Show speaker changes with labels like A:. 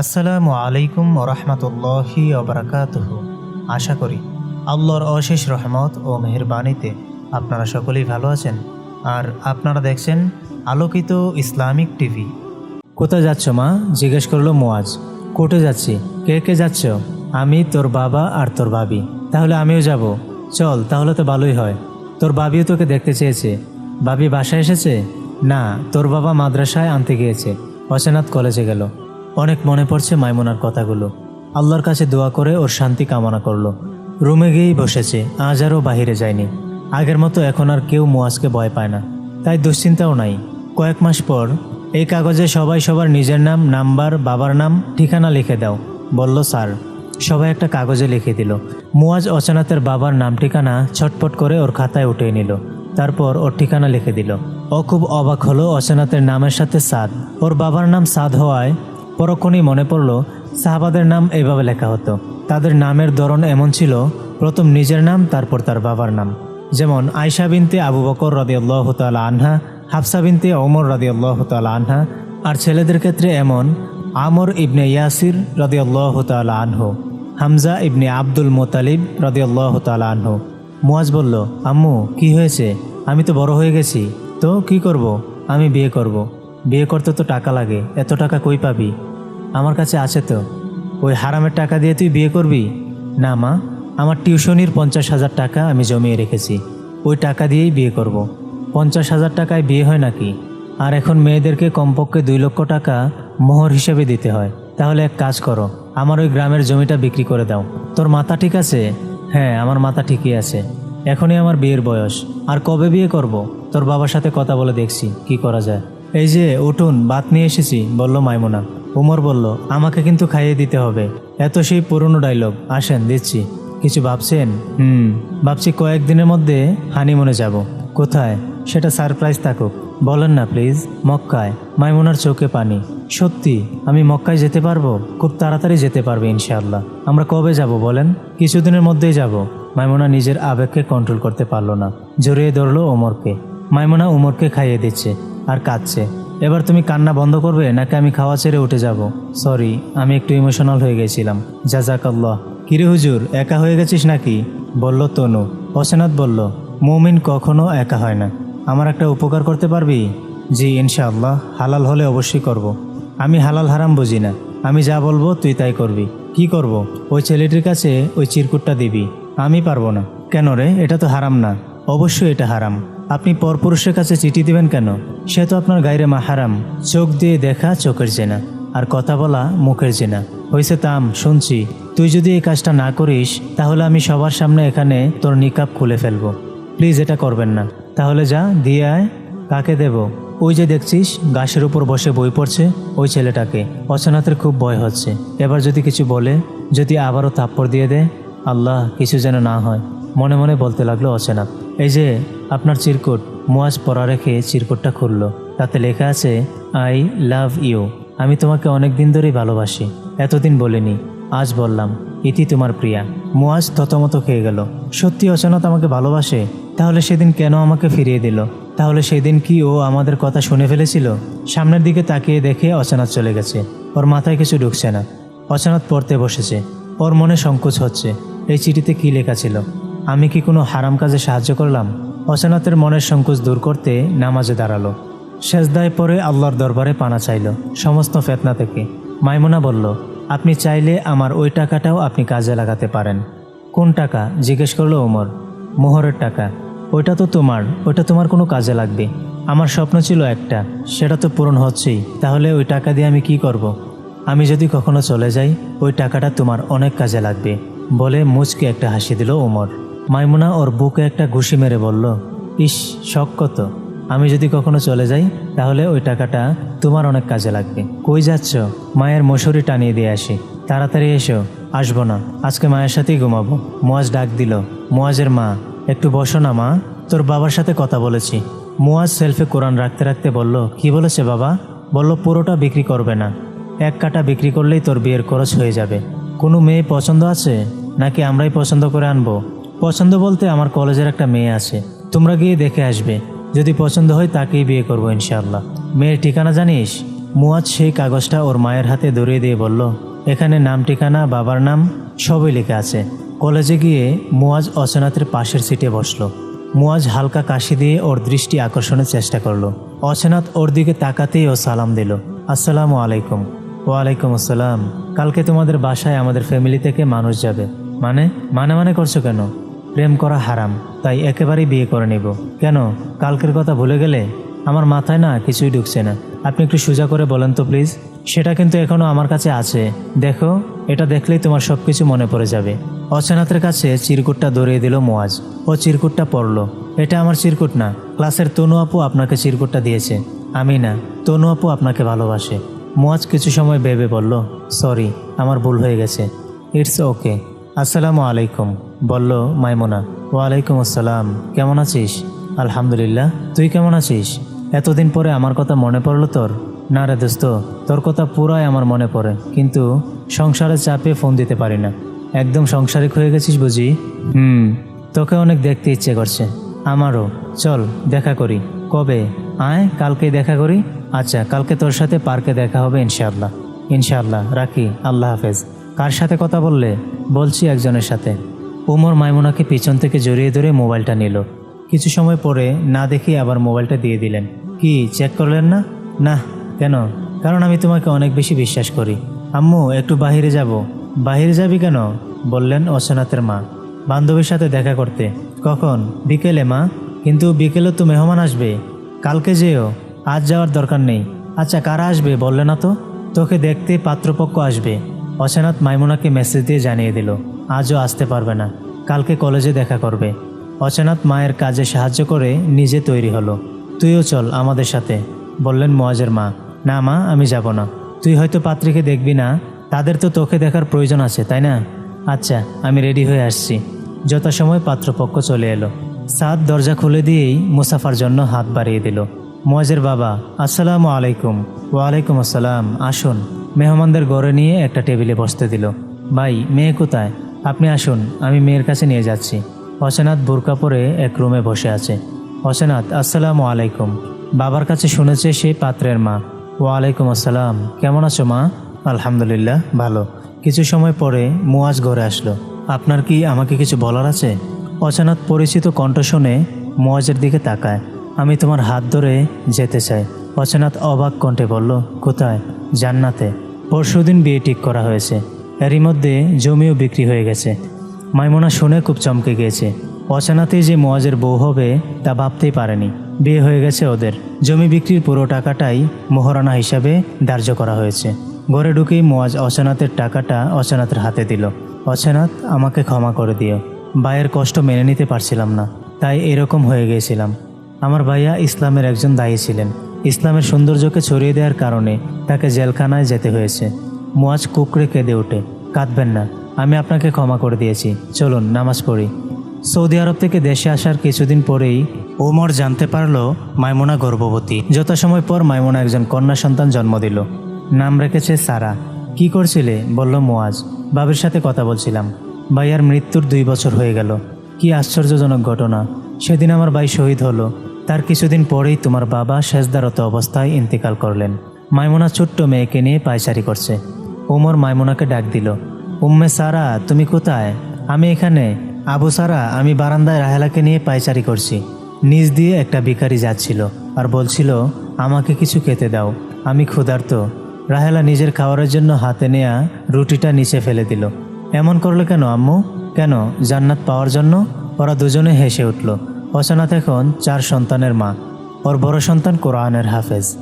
A: আসসালামু আলাইকুম ওরহমতুল্লাহি অবরাকাতুহ আশা করি আল্লাহর অশেষ রহমত ও মেহরবানিতে আপনারা সকলেই ভালো আছেন। আর আপনারা দেখছেন আলোকিত ইসলামিক টিভি। কোথায় যাচ্ছ মা? জিজ্ঞেস করল মোয়াজ। কোর্টে যাচ্ছি। কে কে যাচ্ছ? আমি, তোর বাবা আর তোর বাবি তাহলে আমিও যাব। চল, তাহলে তো ভালোই হয়। তোর বাবিও তোকে দেখতে চেয়েছে। বাবি বাসায় এসেছে? না, তোর বাবা মাদ্রাসায় আনতে গিয়েছে। অচেনাথ কলেজে গেল। অনেক মনে পড়ছে মাইমুনার কথাগুলো। আল্লাহর কাছে দোয়া করে ওর শান্তি কামনা করল। রুমে গিয়েই বসেছে, আজ আরও বাহিরে যায়নি। আগের মতো এখন আর কেউ মুয়াজকে ভয় পায় না। তাই দুশ্চিন্তাও নাই। কয়েক মাস পর এই কাগজে সবাই সবার নিজের নাম, নাম্বার, বাবার নাম, ঠিকানা লিখে দাও। বলল, স্যার। সবাই একটা কাগজে লিখে দিল। মুয়াজ অচানাতের বাবার নাম, ঠিকানা ছটপট করে ওর খাতায় উঠিয়ে নিল। তারপর ওর ঠিকানা লিখে দিল। ও খুব অবাক হলো অচানাতের নামের সাথে সাদ। ওর বাবার নাম সাদ হওয়ায় পরক্ষণেই মনে পড়ল, সাহাবাদের নাম এইভাবে লেখা হতো। তাদের নামের ধরন এমন ছিল, প্রথম নিজের নাম, তারপর তার বাবার নাম। যেমন আয়সা বিনতে আবু বকর রদিয়াল্লাহ তাল আনহা, হাফসা বিনতে ওমর রদিয়াল্লাহ তাল আনহা, আর ছেলেদের ক্ষেত্রে এমন আমর ইবনে ইয়াসির রদিয়াল্লাহ তাল আনহু, হামজা ইবনে আব্দুল মোতালিব রদিয়াল্লাহ তাল আনহু। মুয়াজ বলল, আম্মু, কি হয়েছে? আমি তো বড় হয়ে গেছি। তো কি করব? আমি বিয়ে করব। বিয়ে করতে তো টাকা লাগে। এত টাকা কই পাবি? আমার কাছে আছে তো। ওই হারামের টাকা দিয়ে তুই বিয়ে করবি? না মা, আমার টিউশনির পঞ্চাশ হাজার টাকা আমি জমিয়ে রেখেছি। ওই টাকা দিয়েই বিয়ে করব। পঞ্চাশ হাজার টাকায় বিয়ে হয় নাকি? আর এখন মেয়েদেরকে কমপক্ষে দুই লক্ষ টাকা মোহর হিসেবে দিতে হয়। তাহলে এক কাজ করো, আমার ওই গ্রামের জমিটা বিক্রি করে দাও। তোর মাথা ঠিক আছে? হ্যাঁ আমার মাথা ঠিকই আছে। এখনই আমার বিয়ের বয়স। আর কবে বিয়ে করব? তোর বাবার সাথে কথা বলে দেখছি, কি করা যায়। এই যে, উঠুন ভাত নিয়ে এসেছি, বলল মাইমুনা। উমর বলল, আমাকে কিন্তু খাইয়ে দিতে হবে। এত সেই পুরনো ডায়লগ আসেন, দিচ্ছি। কিছু ভাবছেন? হুম। ভাবছি কয়েকদিনের মধ্যে হানিমুনে যাব। কোথায়? সেটা সারপ্রাইজ থাকুক। বলেন না প্লিজ মক্কায়। মাইমুনার চোখে পানি। সত্যি, আমি মক্কায় যেতে পারব? খুব তাড়াতাড়ি যেতে পারবে, ইনশাআল্লাহ। আমরা কবে যাব, বলেন? কিছুদিনের মধ্যেই যাব। মাইমুনা নিজের আবেগকে কন্ট্রোল করতে পারল না। জড়িয়ে ধরলো ওমরকে। মাইমুনা উমরকে খাইয়ে দিচ্ছে আর কাঁদছে। এবার তুমি কান্না বন্ধ করবে নাকি আমি খাওয়া ছেড়ে উঠে যাব? সরি আমি একটু ইমোশনাল হয়ে গেছিলাম। জাজাকাল্লাহ কিরে হুজুর, একা হয়ে গেছিস নাকি? বলল তনু। অসেনাথ বলল, মৌমিন কখনো একা হয় না। আমার একটা উপকার করতে পারবি? জি, ইনশাআল্লাহ। হালাল হলে অবশ্যই করব। আমি হালাল হারাম বুঝি না। আমি যা বলব তুই তাই করবি। কি করব। ওই ছেলেটির কাছে ওই চিরকুটটা দিবি। আমি পারব না। কেন রে? এটা তো হারাম না। অবশ্যই এটা হারাম। আপনি পরপুরুষের কাছে চিঠি দিবেন কেন? সে তো আপনার গাইরে মা হারাম চোখ দিয়ে দেখা চোখের জেনা। আর কথা বলা মুখের জেনা। হয়েছে তাম, শুনছি। তুই যদি এই কাজটা না করিস, তাহলে আমি সবার সামনে এখানে তোর নিকাপ খুলে ফেলব। প্লিজ এটা করবেন না। তাহলে যা, দিয়ে আয়। কাকে দেব? ওই যে দেখছিস, গাছের উপর বসে বই পড়ছে ওই ছেলেটাকে। অচনাথের খুব ভয় হচ্ছে। এবার যদি কিছু বলে, যদি আবারও থাপ্পড় দিয়ে দেয় আল্লাহ, কিছু যেন না হয়। মনে মনে বলতে লাগল অচেনাথ এই যে, আপনার চিরকুট, মোয়াজ পরা রেখে চিরকুটটা খুললো। তাতে লেখা আছে, আই লাভ ইউ। আমি তোমাকে অনেক দিন ধরেই ভালোবাসি। এতদিন বলিনি, আজ বললাম, ইতি তোমার প্রিয়া। মুয়াজ থতমত খেয়ে গেল। সত্যি অচানক আমাকে ভালোবাসে? তাহলে সেদিন কেন আমাকে ফিরিয়ে দিল? তাহলে সেদিন কি ও আমাদের কথা শুনে ফেলেছিল? সামনের দিকে তাকিয়ে দেখে অচানক চলে গেছে। ওর মাথায় কিছু ঢুকছে না। অচানক পড়তে বসেছে। ওর মনে সংকোচ হচ্ছে। এই চিঠিতে কি লেখা ছিল? আমি কি কোনো হারাম কাজে সাহায্য করলাম? অচানতের মনের সংকোচ দূর করতে নামাজে দাঁড়াল। সেজদায় পরে আল্লাহর দরবারে পানা চাইল, সমস্ত ফেতনা থেকে। মাইমুনা বলল, আপনি চাইলে আমার ওই টাকাটাও আপনি কাজে লাগাতে পারেন। কোন টাকা? জিজ্ঞেস করল ওমর। মোহরের টাকা। ওইটা তো তোমার, ওইটা তোমার কোনো কাজে লাগবে। আমার স্বপ্ন ছিল একটা, সেটা তো পূরণ হচ্ছেই, তাহলে ওই টাকা দিয়ে আমি কি করব। আমি যদি কখনো চলে যাই, ওই টাকাটা তোমার অনেক কাজে লাগবে, বলে মুচকে একটা হাসি দিল ওমর। মাইমুনা ওর বুকে একটা ঘুষি মেরে বলল, ইস, শখ কত? আমি যদি কখনো চলে যাই, তাহলে ওই টাকাটা তোমার অনেক কাজে লাগবে। কই যাচ্ছ? মায়ের মশুরি টানিয়ে দিয়ে আসি। তাড়াতাড়ি এসো, আসব না। আজকে মায়ের সাথেই ঘুমাবো। মোয়াজ ডাক দিল, মোয়াজের মা, একটু বসো না মা। তোর বাবার সাথে কথা বলেছি। মোয়াজ সেলফে কোরআন রাখতে রাখতে বলল, কি বলেছে বাবা? বলল, পুরোটা বিক্রি করবে না। এক কাটা বিক্রি করলেই তোর বিয়ের খরচ হয়ে যাবে। কোনো মেয়ে পছন্দ আছে? নাকি আমরাই পছন্দ করে আনব? পছন্দ বলতে আমার কলেজের একটা মেয়ে আছে। তোমরা গিয়ে দেখে আসবে। যদি পছন্দ হয় তাকেই বিয়ে করব ইনশাআল্লাহ। মেয়ের ঠিকানা জানিস? মুয়াজ সেই কাগজটা ওর মায়ের হাতে ধরিয়ে দিয়ে বলল, এখানে নাম, ঠিকানা, বাবার নাম সবই লেখা আছে। কলেজে গিয়ে মুয়াজ অচেনাথের পাশের সিটে বসল। মুয়াজ হালকা কাশি দিয়ে ওর দৃষ্টি আকর্ষণের চেষ্টা করল। অচেনাথ ওর দিকে তাকাতেই ও সালাম দিল, আসসালামু আলাইকুম। ওয়ালাইকুম আসসালাম। কালকে তোমাদের বাসায় আমাদের ফ্যামিলি থেকে মানুষ যাবে। মানে? মানে মানে করছ কেন? প্রেম করা হারাম, তাই একেবারেই বিয়ে করে নিব। কেন? কালকের কথা ভুলে গেলে আমার মাথায় না কিছুই ঢুকছে না। আপনি একটু সোজা করে বলেন তো প্লিজ। সেটা কিন্তু এখনও আমার কাছে আছে। দেখো, এটা দেখলেই তোমার সব কিছু মনে পড়ে যাবে। অচেনাথের কাছে চিরকুটটা ধরিয়ে দিল মোয়াজ। ও চিরকুটটা পড়ল। এটা আমার চিরকুট না। ক্লাসের তনু আপু আপনাকে চিরকুটটা দিয়েছে। আমি না, তনু আপু আপনাকে ভালোবাসে। মোয়াজ কিছু সময় ভেবে বলল, সরি, আমার ভুল হয়ে গেছে। It's okay. আসসালামু আলাইকুম। বলল, মাইমুনা, ওয়ালাইকুম আসসালাম। কেমন আছিস? আলহামদুলিল্লাহ। তুই কেমন আছিস? এতদিন পরে আমার কথা মনে পড়ল তোর? না রে দোস্ত, তোর কথা পুরাই আমার মনে পড়ে। কিন্তু সংসারে চাপে ফোন দিতে পারি না। একদম সংসারিক হয়ে গেছিস বুঝি? হুম, তোকে অনেক দেখতে ইচ্ছে করছে। আমারও। চল, দেখা করি। কবে? আয় কালকে দেখা করি। আচ্ছা কালকে তোর সাথে পার্কে দেখা হবে ইনশাআল্লাহ। ইনশাআল্লাহ, রাখি। আল্লাহ হাফেজ। কার সাথে কথা বললে? বলছি একজনের সাথে। উমর মাইমুনাকে পিছন থেকে জড়িয়ে ধরে মোবাইলটা নিল। কিছু সময় পরে না দেখে আবার মোবাইলটা দিয়ে দিলেন। কি, চেক করলেন না? না, কেন? কারণ আমি তোমাকে অনেক বেশি বিশ্বাস করি। আম্মু, একটু বাহিরে যাব। বাহিরে যাবি কেন? বললেন অসনাথের মা। বান্ধবীর সাথে দেখা করতে। কখন? বিকেলে, মা। কিন্তু বিকেলে তো মেহমান আসবে। কালকে যেও। আজ যাওয়ার দরকার নেই। আচ্ছা কারা আসবে বললে না তো? তোকে দেখতে পাত্রপক্ষ আসবে। অসনাথ মাইমুনাকে মেসেজ দিয়ে জানিয়ে দিল। আজও আসতে পারবে না। কালকে কলেজে দেখা করবে। অচেনাথ মায়ের কাজে সাহায্য করে নিজে তৈরি হলো। তুইও চল আমাদের সাথে বললেন মোয়াজের মা। না মা, আমি যাব না। তুই হয়তো পাত্রীকে দেখবি না। তাদের তো তোকে দেখার প্রয়োজন আছে, তাই না? আচ্ছা আমি রেডি হয়ে আসছি। যথাসময় পাত্রপক্ষ চলে এলো। সাদ দরজা খুলে দিয়েই মুসাফার জন্য হাত বাড়িয়ে দিল। মোয়াজের বাবা, আসসালামু আলাইকুম। ওয়ালাইকুম আসসালাম, আসুন। মেহমানদের গড়ে নিয়ে একটা টেবিলে বসতে দিল। ভাই, মেয়ে কোথায়? আপনি আসুন, আমি মেয়ের কাছে নিয়ে যাচ্ছি। অসেনাথ বোরকা পরে এক রুমে বসে আছে। অসেনাথ আসসালামু আলাইকুম। বাবার কাছে শুনেছে সে পাত্রের মা। ওয়ালাইকুম আসসালাম। কেমন আছো মা? আলহামদুলিল্লাহ, ভালো। কিছু সময় পরে মুয়াজ ঘরে আসলো। আপনার কি আমাকে কিছু বলার আছে? অচানক পরিচিত কণ্ঠ শুনে মুয়াজের দিকে তাকায়। আমি তোমার হাত ধরে যেতে চাই। অচানক অবাক কণ্ঠে বলল, কোথায়? জান্নাতে। পরশুদিন বিয়ে ঠিক করা হয়েছে। এরই মধ্যে জমিও বিক্রি হয়ে গেছে। মাইমোনা শুনে খুব চমকে গিয়েছে। অচানাতেই যে মোয়াজের বউ হবে তা ভাবতেই পারেনি। বিয়ে হয়ে গেছে ওদের। জমি বিক্রির পুরো টাকাটাই মোহরানা হিসাবে ধার্য করা হয়েছে। ঘরে ঢুকেই মোয়াজ অচানাতের টাকাটা অচানাতের হাতে দিল। অচানাত, আমাকে ক্ষমা করে দিও। ভাইয়ের কষ্ট মেনে নিতে পারছিলাম না। তাই এরকম হয়ে গিয়েছিলাম। আমার ভাইয়া ইসলামের একজন দায়ী ছিলেন। ইসলামের সৌন্দর্যকে ছড়িয়ে দেওয়ার কারণে তাকে জেলখানায় যেতে হয়েছে। মোয়াজ কুকড়ে কেঁদে ওঠে। কাঁদবেন না, আমি আপনাকে ক্ষমা করে দিয়েছি। চলুন, নামাজ পড়ি। সৌদি আরব থেকে দেশে আসার কিছুদিন পরেই ওমর জানতে পারল মাইমোনা গর্ভবতী। যথাসময় পর মাইমুনা একজন কন্যা সন্তান জন্ম দিল। নাম রেখেছে সারা। কি করছিলে? বলল মোয়াজ। বাবের সাথে কথা বলছিলাম। ভাইয়ার মৃত্যুর দুই বছর হয়ে গেল। কি আশ্চর্যজনক ঘটনা। সেদিন আমার ভাই শহীদ হলো। তার কিছুদিন পরেই তোমার বাবা শেষদারত অবস্থায় ইন্তেকাল করলেন। মাইমোনা ছোট্ট মেয়েকে নিয়ে পায়চারি করছে। ওমর মাইমুনাকে ডাক দিল, উম্মে সারা, তুমি কোথায়? আমি এখানে। আবু সারা, আমি বারান্দায় রাহেলাকে নিয়ে পায়চারি করছি। নিজ দিয়ে একটা ভিখারি যাচ্ছিল আর বলছিল, আমাকে কিছু খেতে দাও, আমি ক্ষুধার্ত। রাহেলা নিজের খাওয়ারের জন্য হাতে নেয়া রুটিটা নিচে ফেলে দিল। এমন করল কেন, আম্মু? কেন, জান্নাত পাওয়ার জন্য? ওরা দুজনে হেসে উঠল অচনাথ এখন চার সন্তানের মা, ওর বড় সন্তান কোরআনের হাফেজ।